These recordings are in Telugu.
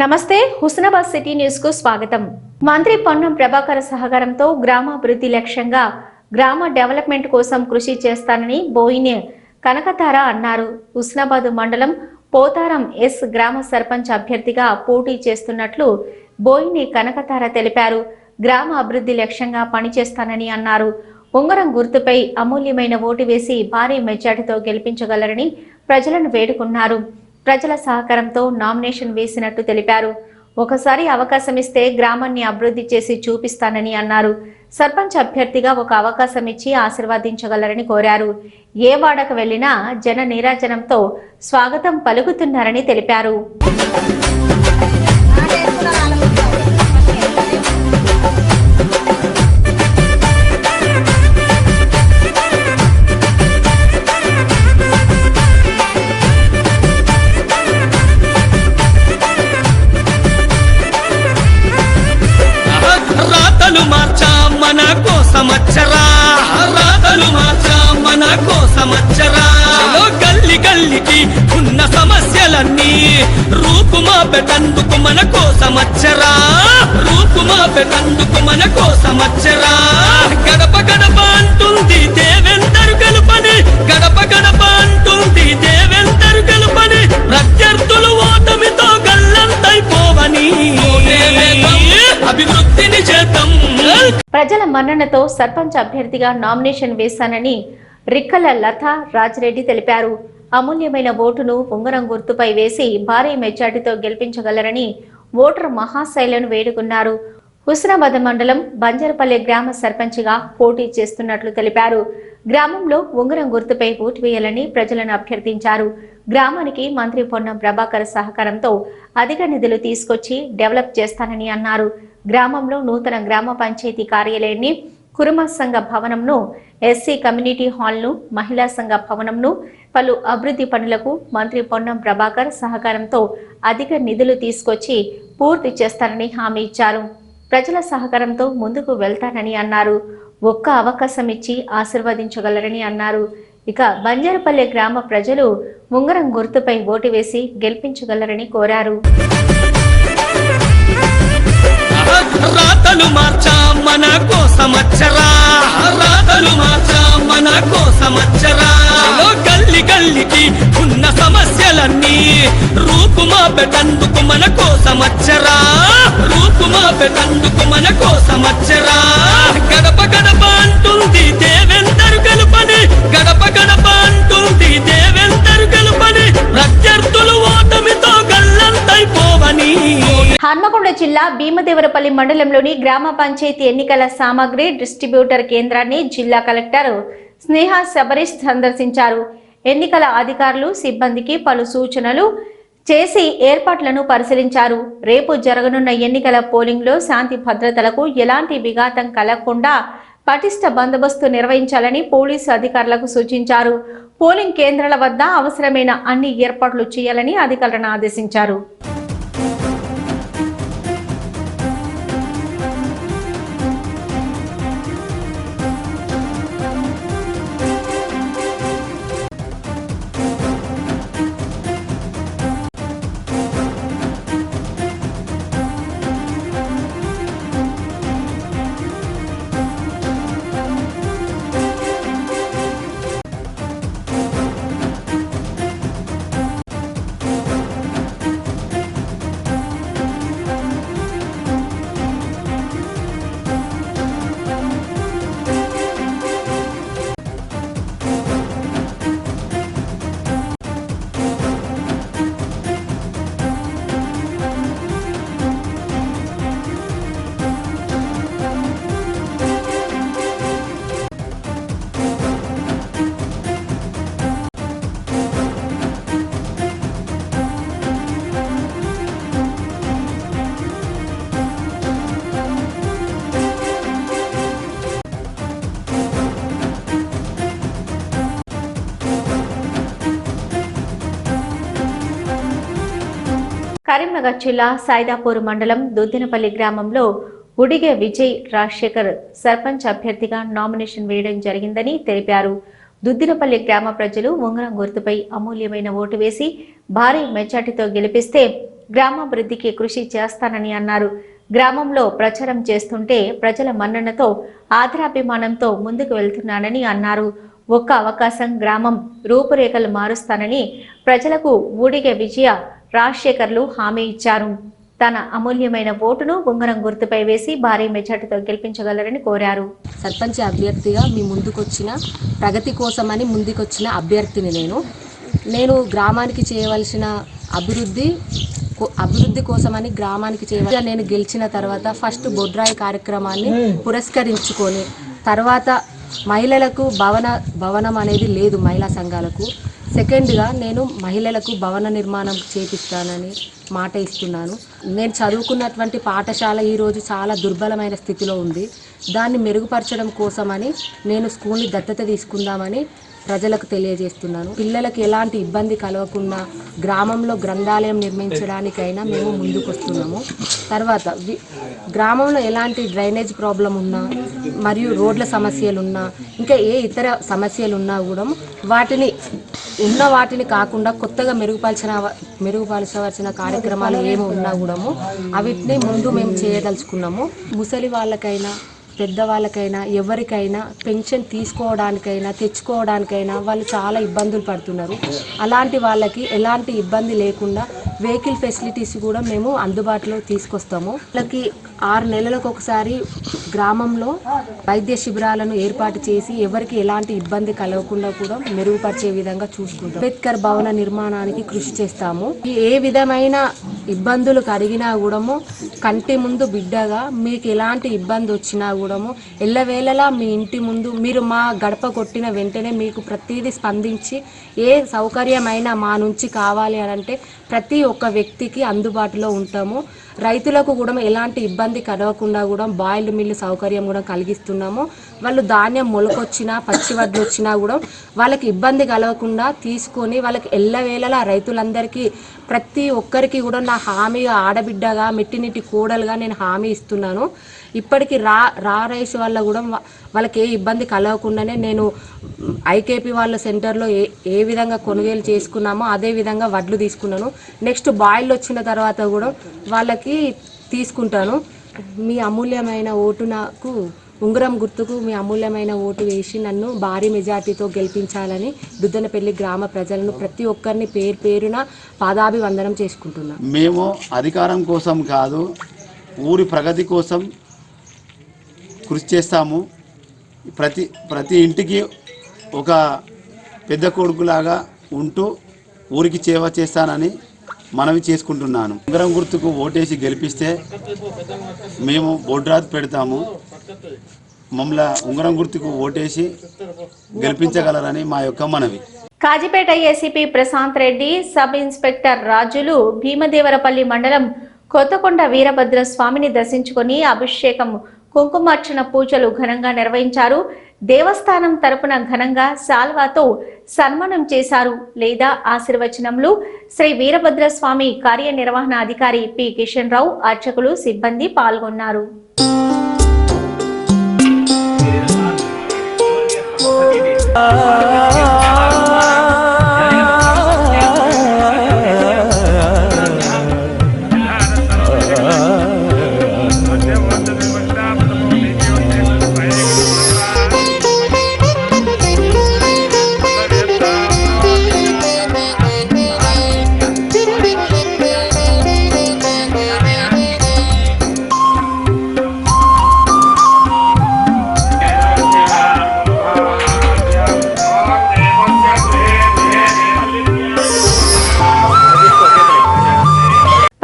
నమస్తే హుస్నాబాద్ సిటీ న్యూస్కు స్వాగతం. మంత్రి పొన్నం ప్రభాకర్ సహకారంతో గ్రామాభివృద్ధి లక్ష్యంగా గ్రామ డెవలప్మెంట్ కోసం కృషి చేస్తానని బోయిన్ కనకతార అన్నారు. హుస్నాబాద్ మండలం పోతారం ఎస్ గ్రామ సర్పంచ్ అభ్యర్థిగా పోటీ చేస్తున్నట్లు బోయిని కనకతార తెలిపారు. గ్రామ అభివృద్ధి లక్ష్యంగా పనిచేస్తానని అన్నారు. ఉంగరం గుర్తుపై అమూల్యమైన ఓటు వేసి భారీ మెజార్టీతో గెలిపించగలరని ప్రజలను వేడుకున్నారు. ప్రజల సహకారంతో నామినేషన్ వేసినట్టు తెలిపారు. ఒకసారి అవకాశం ఇస్తే గ్రామాన్ని అభివృద్ధి చేసి చూపిస్తానని అన్నారు. సర్పంచ్ అభ్యర్థిగా ఒక అవకాశం ఇచ్చి ఆశీర్వదించగలరని కోరారు. ఏ వాడకు వెళ్ళినా జన నీరాజనంతో స్వాగతం పలుకుతున్నారని తెలిపారు. కోసమచ్చరా రాతలు మార్చా మన కోసమచ్చరా. గల్లి గల్లికి ఉన్న సమస్యలన్నీ రూపుమాపెటందుకు మన కోసమచ్చరా. రూపుమాపెటందుకు మన కోసమచ్చరా. గడప గడప అంటుంది దేవెందరు మన్ననతో సర్పంచ్ అభ్యర్థిగా నామినేషన్ వేశానని రిక్కల లత రాజిరెడ్డి తెలిపారు. అమూల్యమైన ఓటును ఉంగరం గుర్తుపై వేసి భారీ మెజార్టీతో గెలిపించగలరని ఓటర్ మహాశైలను వేడుకున్నారు. హుస్నాబాద్ మండలం బంజరపల్లి గ్రామ సర్పంచ్గా పోటీ చేస్తున్నట్లు తెలిపారు. గ్రామంలో ఉంగరం గుర్తుపై ఓటు వేయాలని ప్రజలను అభ్యర్థించారు. గ్రామానికి మంత్రి పొన్నం ప్రభాకర్ సహకారంతో అధిక నిధులు తీసుకొచ్చి డెవలప్ చేస్తానని అన్నారు. గ్రామంలో నూతన గ్రామ పంచాయతీ కార్యాలయాన్ని కురుమ సంఘ భవనంను ఎస్సీ కమ్యూనిటీ హాల్ను మహిళా సంఘ భవనంను పలు అభివృద్ధి పనులకు మంత్రి పొన్నం ప్రభాకర్ సహకారంతో అధిక నిధులు తీసుకొచ్చి పూర్తి చేస్తానని హామీ ఇచ్చారు. ప్రజల సహకారంతో ముందుకు వెళ్తానని అన్నారు. ఒక్క అవకాశం ఇచ్చి ఆశీర్వదించగలరని అన్నారు. ఇక బంజారపల్లె గ్రామ ప్రజలు ముంగరం గుర్తుపై ఓటు వేసి గెలిపించగలరని కోరారు. రాతలు మార్చా మన కోసమచ్చరా. రాతలు మార్చా మన కోసమచ్చరా. గల్లి గల్లికి ఉన్న సమస్యలన్నీ రూపుమాపెటందుకు మన కోసమచ్చరా. రూపుమాపెటందుకు మన కోసమచ్చరా. గడప గడప అంటుంది హన్మకొండ జిల్లా భీమదేవరపల్లి మండలంలోని గ్రామ పంచాయతీ ఎన్నికల సామాగ్రి డిస్ట్రిబ్యూటర్ కేంద్రాన్ని జిల్లా కలెక్టర్ స్నేహ శబరీష్ సందర్శించారు. ఎన్నికల అధికారులు సిబ్బందికి పలు సూచనలు చేసి ఏర్పాట్లను పరిశీలించారు. రేపు జరగనున్న ఎన్నికల పోలింగ్లో శాంతి భద్రతలకు ఎలాంటి విఘాతం కలగకుండా పటిష్ట బందోబస్తు నిర్వహించాలని పోలీసు అధికారులకు సూచించారు. పోలింగ్ కేంద్రాల వద్ద అవసరమైన అన్ని ఏర్పాట్లు చేయాలని అధికారులను ఆదేశించారు. కరీంనగర్ జిల్లా సైదాపూర్ మండలం దుద్దినపల్లి గ్రామంలో ఉడిగే విజయ్ రాజశేఖర్ సర్పంచ్ అభ్యర్థిగా నామినేషన్ వేయడం జరిగిందని తెలిపారు. దుద్దినపల్లి గ్రామ ప్రజలు ఉంగరం గుర్తుపై అమూల్యమైన ఓటు వేసి భారీ మెజార్టీతో గెలిపిస్తే గ్రామాభివృద్ధికి కృషి చేస్తానని అన్నారు. గ్రామంలో ప్రచారం చేస్తుంటే ప్రజల మన్ననతో ఆదరాభిమానంతో ముందుకు వెళ్తున్నానని అన్నారు. ఒక్క అవకాశం గ్రామం రూపురేఖలు మారుస్తానని ప్రజలకు ఊడిగే విజయ రాజశేఖర్లు హామీ ఇచ్చారు. తన అమూల్యమైన ఓటును ఉంగరం గుర్తుపై వేసి భారీ మెజార్టీతో గెలిపించగలరని కోరారు. సర్పంచ్ అభ్యర్థిగా మీ ముందుకొచ్చిన ప్రగతి కోసమని ముందుకొచ్చిన అభ్యర్థిని నేను. నేను గ్రామానికి చేయవలసిన అభివృద్ధి అభివృద్ధి కోసమని గ్రామానికి చేయవలసిన నేను గెలిచిన తర్వాత ఫస్ట్ బొడ్రాయి కార్యక్రమాన్ని పురస్కరించుకొని తర్వాత మహిళలకు భవన భవనం అనేది లేదు మహిళా సంఘాలకు. సెకండ్గా నేను మహిళలకు భవన నిర్మాణం చేపిస్తానని మాట ఇస్తున్నాను. నేను చదువుకున్నటువంటి పాఠశాల ఈరోజు చాలా దుర్బలమైన స్థితిలో ఉంది. దాన్ని మెరుగుపరచడం కోసమని నేను స్కూల్ని దత్తత తీసుకుందామని ప్రజలకు తెలియజేస్తున్నాను. పిల్లలకు ఎలాంటి ఇబ్బంది కలగకుండా గ్రామంలో గ్రంథాలయం నిర్మించడానికైనా మేము ముందుకొస్తున్నాము. తర్వాత గ్రామంలో ఎలాంటి డ్రైనేజ్ ప్రాబ్లం ఉన్నా మరియు రోడ్ల సమస్యలు ఉన్నా ఇంకా ఏ ఇతర సమస్యలు ఉన్నా కూడా వాటిని ఉన్న వాటిని కాకుండా కొత్తగా మెరుగుపరిచిన మెరుగుపరచవలసిన కార్యక్రమాలు ఏమి ఉన్నా కూడా అవిటిని ముందు మేము చేయదలుచుకున్నాము. ముసలి వాళ్ళకైనా పెద్దవాళ్ళకైనా ఎవరికైనా పెన్షన్ తీసుకోవడానికైనా తెచ్చుకోవడానికైనా వాళ్ళు చాలా ఇబ్బందులు పడుతున్నారు. అలాంటి వాళ్ళకి ఎలాంటి ఇబ్బంది లేకుండా వెహికల్ ఫెసిలిటీస్ కూడా మేము అందుబాటులో తీసుకొస్తాము. వాళ్ళకి ఆరు నెలలకు ఒకసారి గ్రామంలో వైద్య శిబిరాలను ఏర్పాటు చేసి ఎవరికి ఎలాంటి ఇబ్బంది కలగకుండా కూడా మెరుగుపరిచే విధంగా చూసుకుంటాం. అంబేద్కర్ భవన నిర్మాణానికి కృషి చేస్తాము. ఏ విధమైన ఇబ్బందులు కడిగినా కూడా కంటి ముందు బిడ్డగా మీకు ఎలాంటి ఇబ్బంది వచ్చినా కూడా కూడాము ఎల్లవేళలా మీ ఇంటి ముందు మీరు మా గడప కొట్టిన వెంటనే మీకు ప్రతిదీ స్పందించి ఏ సౌకర్యమైనా మా నుంచి కావాలి అని అంటే ప్రతి ఒక్క వ్యక్తికి అందుబాటులో ఉంటాము. రైతులకు కూడా ఎలాంటి ఇబ్బంది కలగకుండా కూడా బాయిల్డ్ మిల్లు సౌకర్యం కూడా కలిగిస్తున్నాము. వాళ్ళు ధాన్యం మొలకొచ్చినా పచ్చి వడ్లు వచ్చినా కూడా వాళ్ళకి ఇబ్బంది కలగకుండా తీసుకొని వాళ్ళకి ఎల్లవేళలా రైతులందరికీ ప్రతి ఒక్కరికి కూడా నా హామీగా ఆడబిడ్డగా మెట్టినిటి కోడలుగా నేను హామీ ఇస్తున్నాను. ఇప్పటికి రా రా రైస్ వల్ల కూడా వాళ్ళకి ఏ ఇబ్బంది కలగకుండానే నేను ఐకేపీ వాళ్ళ సెంటర్లో ఏ ఏ విధంగా కొనుగోలు చేసుకున్నామో అదే విధంగా వడ్లు తీసుకున్నాను. నెక్స్ట్ బాయిల్ వచ్చిన తర్వాత కూడా వాళ్ళకి తీసుకుంటాను. మీ అమూల్యమైన ఓటు నాకు ఉంగరం గుర్తుకు మీ అమూల్యమైన ఓటు వేసి నన్ను భారీ మెజార్టీతో గెలిపించాలని దుద్దనపల్లి గ్రామ ప్రజలను ప్రతి ఒక్కరిని పేరు పేరున పాదాభివందనం చేసుకుంటున్నాను మేము అధికారం కోసం కాదు ఊరి ప్రగతి కోసం కృషి చేస్తాము. ప్రతి ప్రతి ఇంటికి ఒక పెద్ద కొడుకులాగా ఉంటూ ఊరికి సేవ చేస్తానని మనవి చేసుకుంటున్నాను. ఉంగరం గుర్తుకు ఓటేసి గెలిపిస్తే మేము బొడ్రాత్ పెడతాము. మమ్మల ఉంగరం గుర్తుకు ఓటేసి గెలిపించగలరని మా యొక్క మనవి. Kazipet ACP Prashanth Reddy sub inspector Rajulu Bheemadevarapalli మండలం కొత్తకొండ వీరభద్ర స్వామిని దర్శించుకొని అభిషేకం కుంకుమార్చన పూజలు ఘనంగా నిర్వహించారు. దేవస్థానం తరపున ఘనంగా శాల్వాతో సన్మానం చేశారు. లేదా ఆశీర్వచనంలో శ్రీ వీరభద్ర స్వామి కార్యనిర్వహణ అధికారి పి. కిషన్ రావు అర్చకులు సిబ్బంది పాల్గొన్నారు.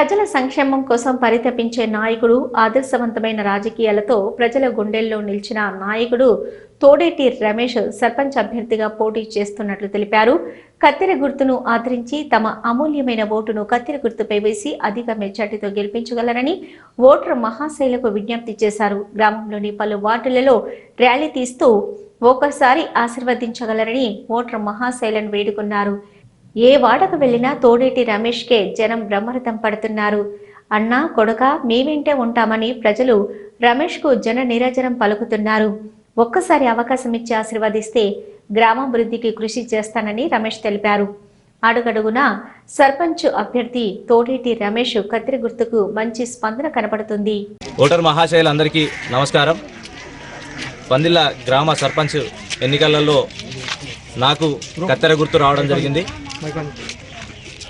ప్రజల సంక్షేమం కోసం పరితపించే నాయకుడు ఆదర్శవంతమైన రాజకీయాలతో ప్రజల గుండెల్లో నిలిచిన నాయకుడు తోడేటి రమేష్ సర్పంచ్ అభ్యర్థిగా పోటీ చేస్తున్నట్లు తెలిపారు. కత్తెర గుర్తును ఆదరించి తమ అమూల్యమైన ఓటును కత్తెర గుర్తుపై వేసి అధిక మెజార్టీతో గెలిపించగలరని ఓటర్ మహాశైలకు విజ్ఞప్తి చేశారు. గ్రామంలోని పలు వార్డులలో ర్యాలీ తీస్తూ ఒక్కసారి ఆశీర్వదించగలరని ఓటర్ మహాశైలను వేడుకున్నారు. ఏ వాడకు వెళ్ళినా తోడేటి రమేష్కే జనం బ్రహ్మరథం పడుతున్నారు. అన్నా కొడుక మీ వెంటే ఉంటామని ప్రజలు రమేష్కు జన నిరజనం పలుకుతున్నారు. ఒక్కసారి అవకాశం ఇచ్చి ఆశీర్వదిస్తే గ్రామాభివృద్ధికి కృషి చేస్తానని రమేష్ తెలిపారు. అడుగడుగునా సర్పంచ్ అభ్యర్థి తోడేటి రమేష్ కత్తిరి గుర్తుకు మంచి స్పందన కనపడుతుంది. ఓటర్ మహాశయులందరికీ నమస్కారం. పందిళ్ళ గ్రామ సర్పంచ్ ఎన్నికలలో నాకు కత్తెర గుర్తు రావడం జరిగింది.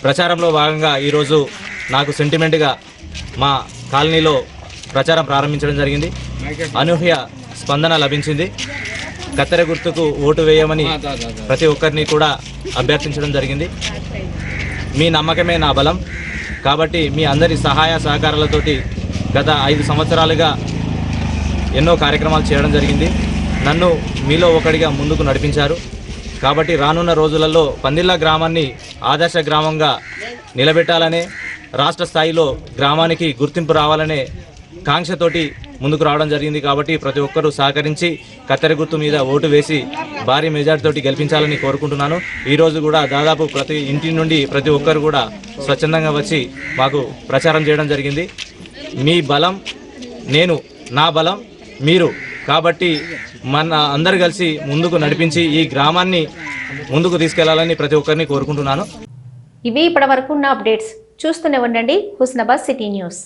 ప్రచారంలో భాగంగా ఈరోజు నాకు సెంటిమెంట్గా మా కాలనీలో ప్రచారం ప్రారంభించడం జరిగింది. అనూహ్య స్పందన లభించింది. కత్తెర గుర్తుకు ఓటు వేయమని ప్రతి ఒక్కరిని కూడా అభ్యర్థించడం జరిగింది. మీ నమ్మకమే నా బలం. కాబట్టి మీ అందరి సహాయ సహకారాలతోటి గత ఐదు సంవత్సరాలుగా ఎన్నో కార్యక్రమాలు చేయడం జరిగింది. నన్ను మీలో ఒకడిగా ముందుకు నడిపించారు. కాబట్టి రానున్న రోజులలో పందిళ్ళ గ్రామాన్ని ఆదర్శ గ్రామంగా నిలబెట్టాలనే రాష్ట్ర స్థాయిలో గ్రామానికి గుర్తింపు రావాలనే కాంక్షతోటి ముందుకు రావడం జరిగింది కాబట్టి ప్రతి ఒక్కరూ సహకరించి కత్తెర గుర్తు మీద ఓటు వేసి భారీ మెజార్టీతోటి గెలిపించాలని కోరుకుంటున్నాను. ఈరోజు కూడా దాదాపు ప్రతి ఇంటి నుండి ప్రతి ఒక్కరు కూడా స్వచ్ఛందంగా వచ్చి మాకు ప్రచారం చేయడం జరిగింది. మీ బలం నేను నా బలం మీరు కాబట్టి మన అందరు కలిసి ముందుకు నడిపించి ఈ గ్రామాన్ని ముందుకు తీసుకెళ్ళాలని ప్రతి ఒక్కరిని కోరుకుంటున్నాను. ఇవి ఇప్పటి వరకు ఉన్న అప్డేట్స్. చూస్తూనే ఉండండి. Husnabad city news.